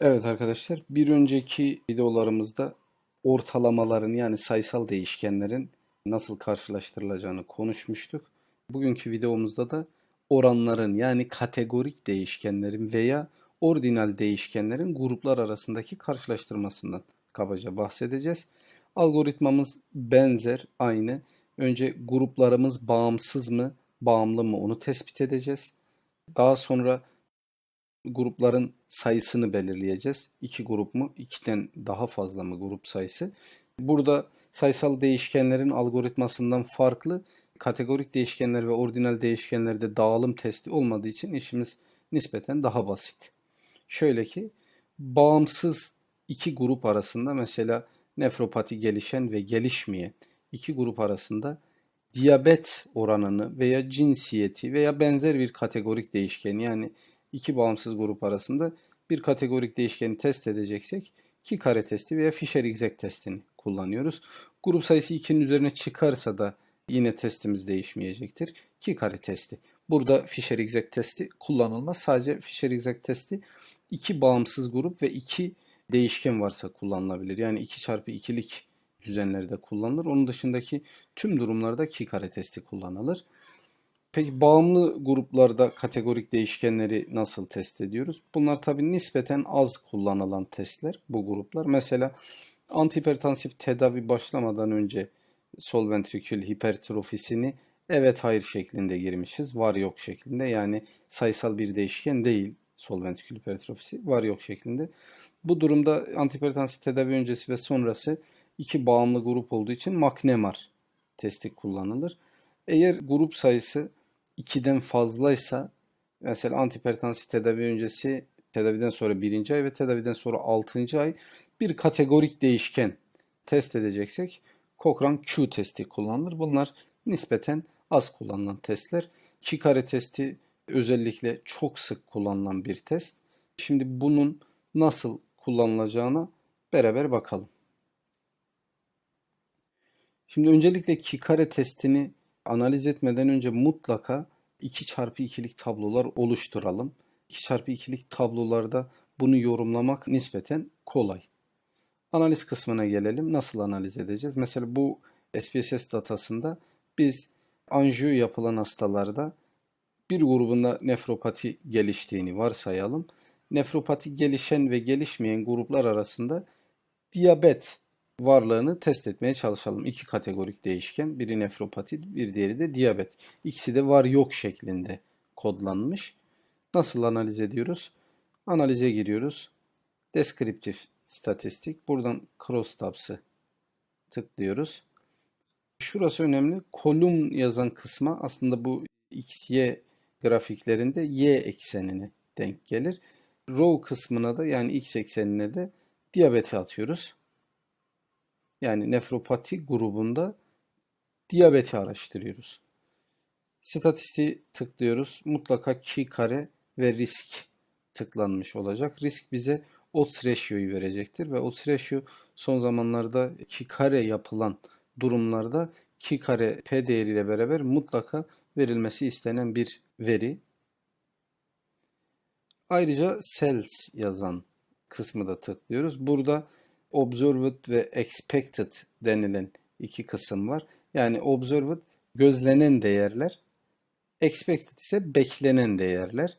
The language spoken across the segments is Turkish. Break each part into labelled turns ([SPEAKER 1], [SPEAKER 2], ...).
[SPEAKER 1] Evet arkadaşlar, bir önceki videolarımızda ortalamaların yani sayısal değişkenlerin nasıl karşılaştırılacağını konuşmuştuk. Bugünkü videomuzda da oranların yani kategorik değişkenlerin veya ordinal değişkenlerin gruplar arasındaki karşılaştırmasından kabaca bahsedeceğiz. Algoritmamız benzer, aynı. Önce gruplarımız bağımsız mı, bağımlı mı onu tespit edeceğiz. Daha sonra grupların sayısını belirleyeceğiz. İki grup mu? İkiden daha fazla mı grup sayısı? Burada sayısal değişkenlerin algoritmasından farklı kategorik değişkenler ve ordinal değişkenlerde dağılım testi olmadığı için işimiz nispeten daha basit. Şöyle ki bağımsız iki grup arasında mesela nefropati gelişen ve gelişmeyen iki grup arasında diyabet oranını veya cinsiyeti veya benzer bir kategorik değişken yani iki bağımsız grup arasında bir kategorik değişkeni test edeceksek ki kare testi veya Fisher-Exec testini kullanıyoruz. Grup sayısı 2'nin üzerine çıkarsa da yine testimiz değişmeyecektir. Ki kare testi. Burada Fisher-Exec testi kullanılmaz. Sadece Fisher-Exec testi iki bağımsız grup ve iki değişken varsa kullanılabilir. Yani 2 çarpı 2'lik düzenlerde kullanılır. Onun dışındaki tüm durumlarda ki kare testi kullanılır. Peki bağımlı gruplarda kategorik değişkenleri nasıl test ediyoruz? Bunlar tabii nispeten az kullanılan testler bu gruplar. Mesela antihipertansif tedavi başlamadan önce sol ventrikül hipertrofisini evet hayır şeklinde girmişiz. Var yok şeklinde yani sayısal bir değişken değil sol ventrikül hipertrofisi var yok şeklinde. Bu durumda antihipertansif tedavi öncesi ve sonrası iki bağımlı grup olduğu için McNemar testi kullanılır. Eğer grup sayısı 2'den fazlaysa mesela antihipertansif tedavi öncesi tedaviden sonra 1. ay ve tedaviden sonra 6. ay bir kategorik değişken test edeceksek Cochrane Q testi kullanılır. Bunlar nispeten az kullanılan testler. Ki kare testi özellikle çok sık kullanılan bir test. Şimdi bunun nasıl kullanılacağına beraber bakalım. Şimdi öncelikle ki kare testini analiz etmeden önce mutlaka 2 çarpı 2'lik tablolar oluşturalım. 2 çarpı 2'lik tablolarda bunu yorumlamak nispeten kolay. Analiz kısmına gelelim. Nasıl analiz edeceğiz? Mesela bu SPSS datasında biz anjiyo yapılan hastalarda bir grubunda nefropati geliştiğini varsayalım. Nefropati gelişen ve gelişmeyen gruplar arasında diyabet varlığını test etmeye çalışalım. İki kategorik değişken. Biri nefropati, bir diğeri de diyabet. İkisi de var yok şeklinde kodlanmış. Nasıl analiz ediyoruz? Analize giriyoruz. Deskriptif statistik. Buradan crosstabs'ı tıklıyoruz. Şurası önemli. Kolum yazan kısma aslında bu XY grafiklerinde Y eksenine denk gelir. Row kısmına da yani X eksenine de diyabeti atıyoruz yani nefropati grubunda diyabeti araştırıyoruz. Statistiği tıklıyoruz. Mutlaka ki kare ve risk tıklanmış olacak. Risk bize odds ratio'yu verecektir ve odds ratio son zamanlarda ki kare yapılan durumlarda ki kare p değeriyle beraber mutlaka verilmesi istenen bir veri. Ayrıca cells yazan kısmı da tıklıyoruz. Burada observed ve expected denilen iki kısım var. Yani observed gözlenen değerler, expected ise beklenen değerler.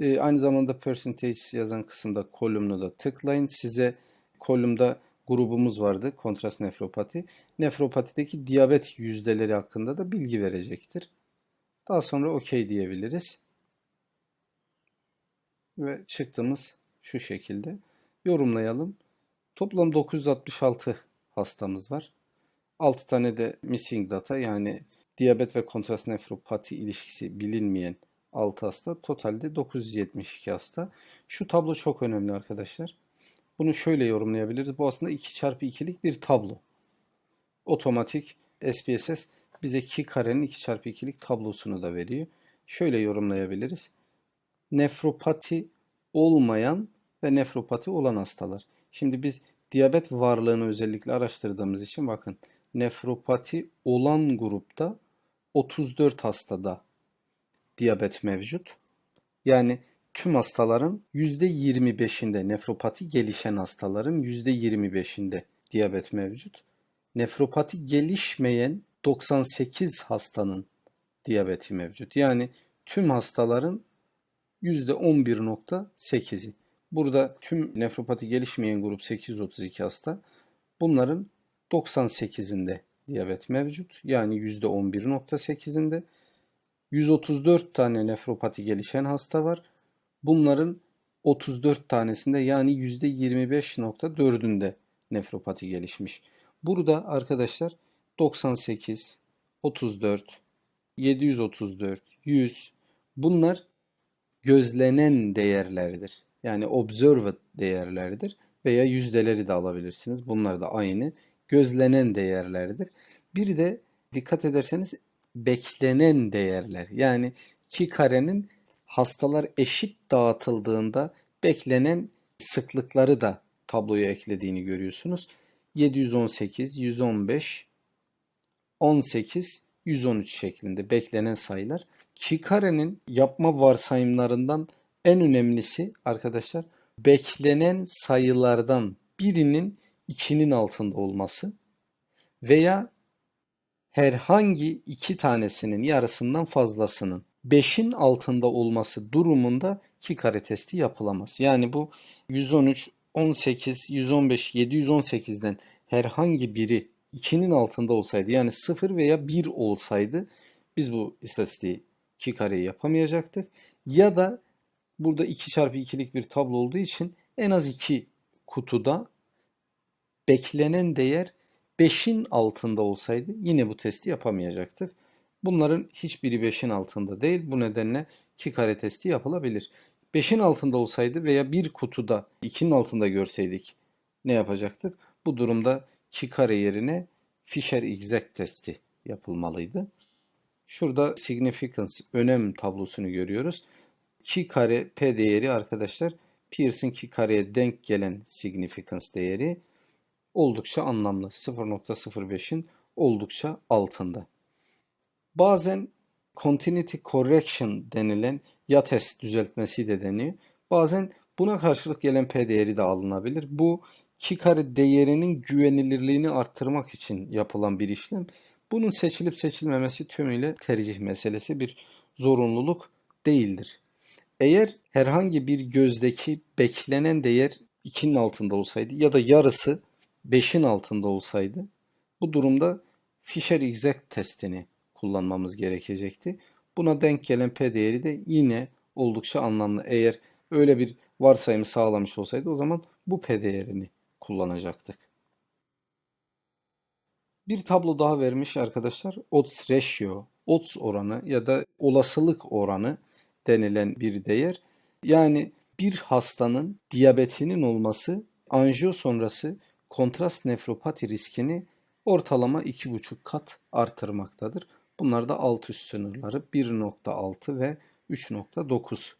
[SPEAKER 1] Ee, aynı zamanda percentage yazan kısımda kolumnu da tıklayın. Size kolumda grubumuz vardı kontrast nefropati. Nefropatideki diyabet yüzdeleri hakkında da bilgi verecektir. Daha sonra OK diyebiliriz. Ve çıktığımız şu şekilde. Yorumlayalım. Toplam 966 hastamız var. 6 tane de missing data yani diyabet ve kontrast nefropati ilişkisi bilinmeyen 6 hasta. Totalde 972 hasta. Şu tablo çok önemli arkadaşlar. Bunu şöyle yorumlayabiliriz. Bu aslında 2 çarpı 2'lik bir tablo. Otomatik SPSS bize 2 karenin 2 çarpı 2'lik tablosunu da veriyor. Şöyle yorumlayabiliriz. Nefropati olmayan ve nefropati olan hastalar. Şimdi biz diyabet varlığını özellikle araştırdığımız için bakın nefropati olan grupta 34 hastada diyabet mevcut. Yani tüm hastaların %25'inde nefropati gelişen hastaların %25'inde diyabet mevcut. Nefropati gelişmeyen 98 hastanın diyabeti mevcut. Yani tüm hastaların %11.8'i. Burada tüm nefropati gelişmeyen grup 832 hasta. Bunların 98'inde diyabet mevcut. Yani %11.8'inde. 134 tane nefropati gelişen hasta var. Bunların 34 tanesinde yani %25.4'ünde nefropati gelişmiş. Burada arkadaşlar 98, 34, 734, 100 bunlar gözlenen değerlerdir. Yani observed değerlerdir veya yüzdeleri de alabilirsiniz. Bunlar da aynı. Gözlenen değerlerdir. Bir de dikkat ederseniz beklenen değerler. Yani ki karenin hastalar eşit dağıtıldığında beklenen sıklıkları da tabloya eklediğini görüyorsunuz. 718, 115, 18, 113 şeklinde beklenen sayılar. Ki karenin yapma varsayımlarından en önemlisi arkadaşlar beklenen sayılardan birinin 2'nin altında olması veya herhangi iki tanesinin yarısından fazlasının 5'in altında olması durumunda ki kare testi yapılamaz. Yani bu 113, 18, 115, 718'den herhangi biri 2'nin altında olsaydı yani 0 veya 1 olsaydı biz bu istatistiği ki kareyi yapamayacaktık. Ya da burada 2 çarpı 2'lik bir tablo olduğu için en az 2 kutuda beklenen değer 5'in altında olsaydı yine bu testi yapamayacaktık. Bunların hiçbiri 5'in altında değil. Bu nedenle 2 kare testi yapılabilir. 5'in altında olsaydı veya bir kutuda 2'nin altında görseydik ne yapacaktık? Bu durumda 2 kare yerine Fisher exact testi yapılmalıydı. Şurada significance önem tablosunu görüyoruz. 2 kare p değeri arkadaşlar Pearson 2 kareye denk gelen significance değeri oldukça anlamlı. 0.05'in oldukça altında. Bazen continuity correction denilen yates düzeltmesi de deniyor. Bazen buna karşılık gelen p değeri de alınabilir. Bu ki kare değerinin güvenilirliğini arttırmak için yapılan bir işlem. Bunun seçilip seçilmemesi tümüyle tercih meselesi bir zorunluluk değildir. Eğer herhangi bir gözdeki beklenen değer 2'nin altında olsaydı ya da yarısı 5'in altında olsaydı bu durumda Fisher exact testini kullanmamız gerekecekti. Buna denk gelen P değeri de yine oldukça anlamlı. Eğer öyle bir varsayımı sağlamış olsaydı o zaman bu P değerini kullanacaktık. Bir tablo daha vermiş arkadaşlar. Odds ratio, odds oranı ya da olasılık oranı denilen bir değer. Yani bir hastanın diyabetinin olması anjiyo sonrası kontrast nefropati riskini ortalama 2,5 kat artırmaktadır. Bunlar da alt üst sınırları 1.6 ve 3.9.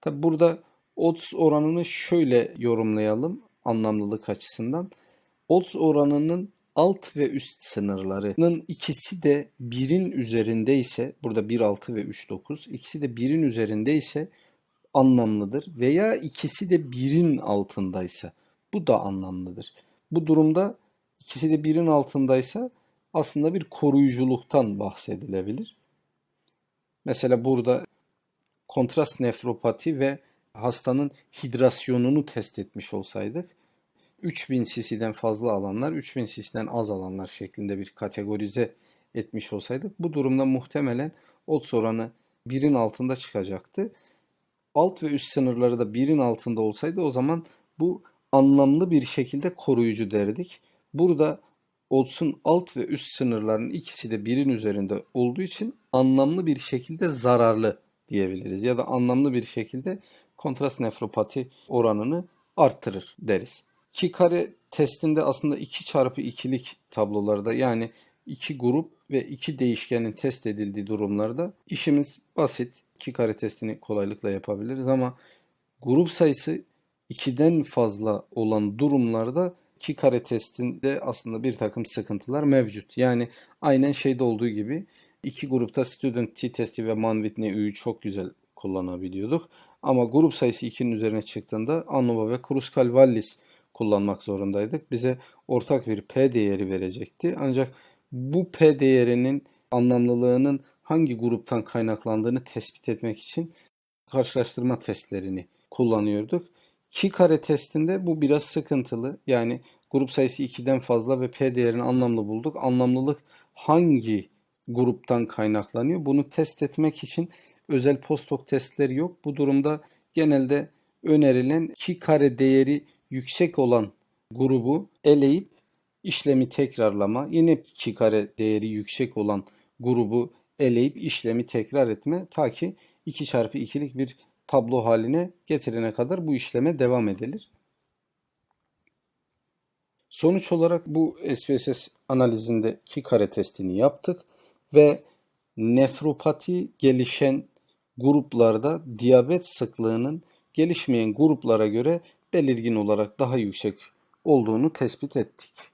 [SPEAKER 1] Tabi burada odds oranını şöyle yorumlayalım anlamlılık açısından. Odds oranının alt ve üst sınırlarının ikisi de 1'in üzerinde ise burada 1.6 ve 3.9 ikisi de 1'in üzerinde ise anlamlıdır veya ikisi de 1'in altındaysa bu da anlamlıdır. Bu durumda ikisi de 1'in altındaysa aslında bir koruyuculuktan bahsedilebilir. Mesela burada kontrast nefropati ve hastanın hidrasyonunu test etmiş olsaydık 3000 cc'den fazla alanlar, 3000 cc'den az alanlar şeklinde bir kategorize etmiş olsaydık bu durumda muhtemelen odds oranı 1'in altında çıkacaktı. Alt ve üst sınırları da 1'in altında olsaydı o zaman bu anlamlı bir şekilde koruyucu derdik. Burada Odds'un alt ve üst sınırlarının ikisi de birin üzerinde olduğu için anlamlı bir şekilde zararlı diyebiliriz. Ya da anlamlı bir şekilde kontrast nefropati oranını arttırır deriz. Ki kare testinde aslında 2 çarpı 2'lik tablolarda yani iki grup ve iki değişkenin test edildiği durumlarda işimiz basit. Ki kare testini kolaylıkla yapabiliriz ama grup sayısı 2'den fazla olan durumlarda ki kare testinde aslında bir takım sıkıntılar mevcut. Yani aynen şeyde olduğu gibi iki grupta Student T-testi ve Mann-Whitney U'yu çok güzel kullanabiliyorduk. Ama grup sayısı 2'nin üzerine çıktığında ANOVA ve Kruskal-Wallis kullanmak zorundaydık. Bize ortak bir P değeri verecekti. Ancak bu P değerinin anlamlılığının hangi gruptan kaynaklandığını tespit etmek için karşılaştırma testlerini kullanıyorduk. Ki kare testinde bu biraz sıkıntılı. Yani grup sayısı 2'den fazla ve P değerini anlamlı bulduk. Anlamlılık hangi gruptan kaynaklanıyor? Bunu test etmek için özel postdoc testleri yok. Bu durumda genelde önerilen ki kare değeri yüksek olan grubu eleyip işlemi tekrarlama, yine ki kare değeri yüksek olan grubu eleyip işlemi tekrar etme ta ki 2 çarpı 2'lik bir tablo haline getirene kadar bu işleme devam edilir. Sonuç olarak bu SPSS analizindeki kare testini yaptık ve nefropati gelişen gruplarda diyabet sıklığının gelişmeyen gruplara göre belirgin olarak daha yüksek olduğunu tespit ettik.